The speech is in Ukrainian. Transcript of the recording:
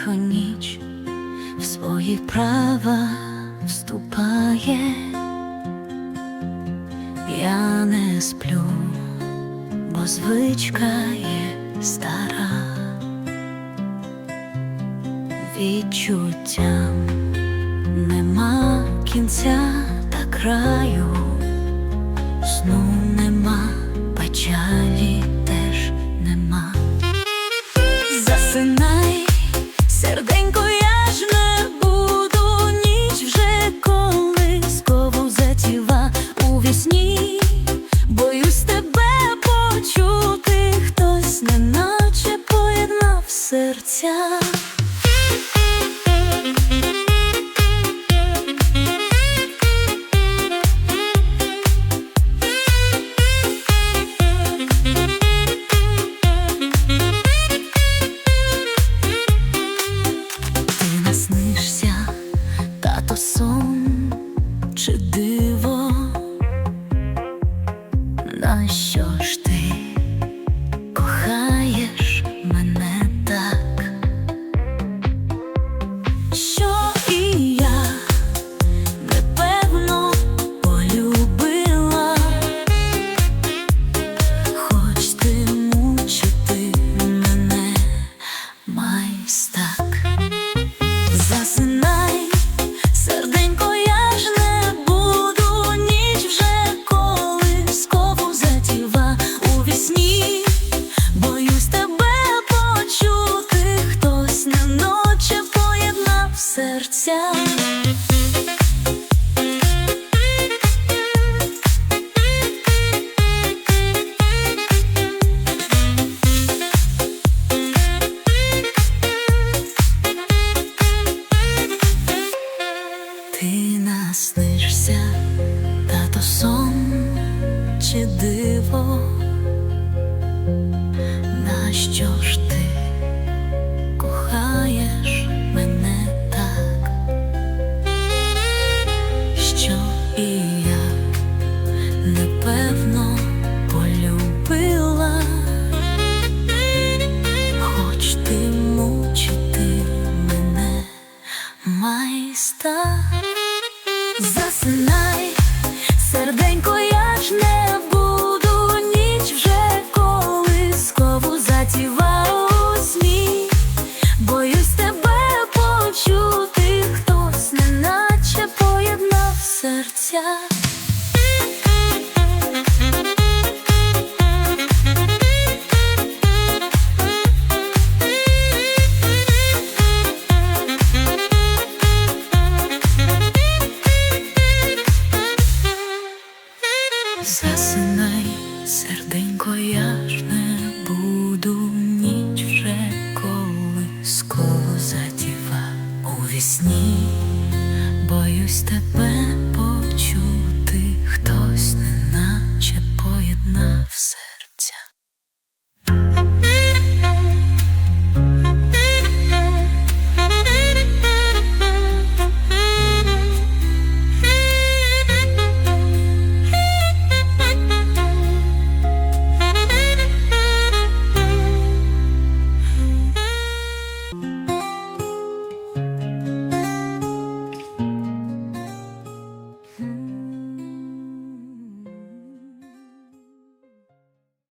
тихо ніч в свої права вступає, я не сплю, бо звичка є стара відчуттям нема кінця та краю, сну нема печаль. Czasom cię dywo na ścieżce. Аж не серденько, я ж не буду ніч вже колисково задіва у вісні, боюсь тебе почути.